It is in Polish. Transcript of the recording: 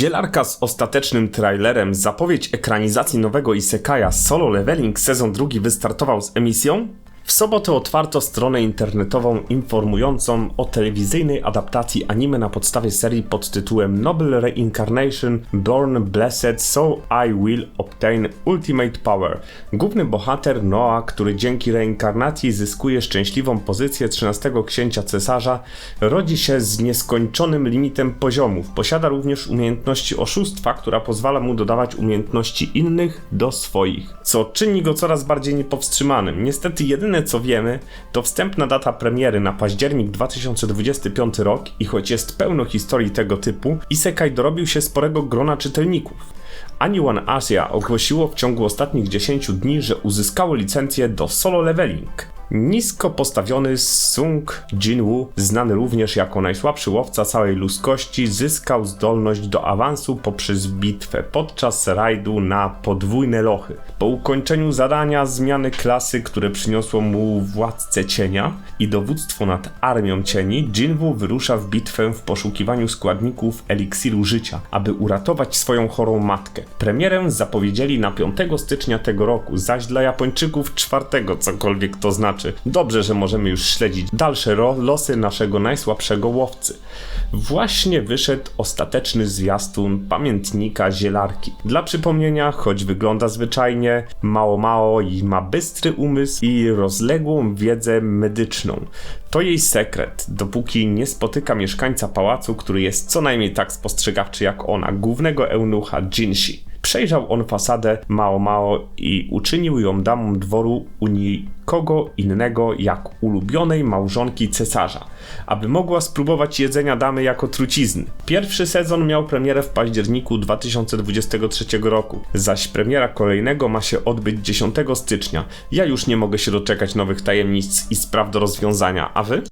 Zielarka z ostatecznym trailerem, zapowiedź ekranizacji nowego Isekaja Solo Leveling sezon drugi wystartował z emisją? W sobotę otwarto stronę internetową informującą o telewizyjnej adaptacji anime na podstawie serii pod tytułem Noble Reincarnation Born Blessed So I Will Obtain Ultimate Power. Główny bohater Noah, który dzięki reinkarnacji zyskuje szczęśliwą pozycję 13 księcia cesarza, rodzi się z nieskończonym limitem poziomów. Posiada również umiejętności oszustwa, która pozwala mu dodawać umiejętności innych do swoich, co czyni go coraz bardziej niepowstrzymanym. Niestety co wiemy, to wstępna data premiery na październik 2025 rok i choć jest pełno historii tego typu, Isekai dorobił się sporego grona czytelników. Aniwan Asia ogłosiło w ciągu ostatnich 10 dni, że uzyskało licencję do solo leveling. Nisko postawiony Sung Jinwoo, znany również jako najsłabszy łowca całej ludzkości, zyskał zdolność do awansu poprzez bitwę podczas rajdu na podwójne lochy. Po ukończeniu zadania zmiany klasy, które przyniosło mu władcę cienia i dowództwo nad armią cieni, Jinwoo wyrusza w bitwę w poszukiwaniu składników eliksiru życia, aby uratować swoją chorą matkę. Premierę zapowiedzieli na 5 stycznia tego roku, zaś dla Japończyków czwartego, cokolwiek to znaczy. Dobrze, że możemy już śledzić dalsze losy naszego najsłabszego łowcy. Właśnie wyszedł ostateczny zwiastun pamiętnika zielarki. Dla przypomnienia, choć wygląda zwyczajnie, mało mało i ma bystry umysł i rozległą wiedzę medyczną. To jej sekret, dopóki nie spotyka mieszkańca pałacu, który jest co najmniej tak spostrzegawczy jak ona, głównego eunucha Jinshi. Przejrzał on fasadę Mao Mao i uczynił ją damą dworu u nikogo innego jak ulubionej małżonki cesarza, aby mogła spróbować jedzenia damy jako trucizny. Pierwszy sezon miał premierę w październiku 2023 roku, zaś premiera kolejnego ma się odbyć 10 stycznia. Ja już nie mogę się doczekać nowych tajemnic i spraw do rozwiązania, a wy?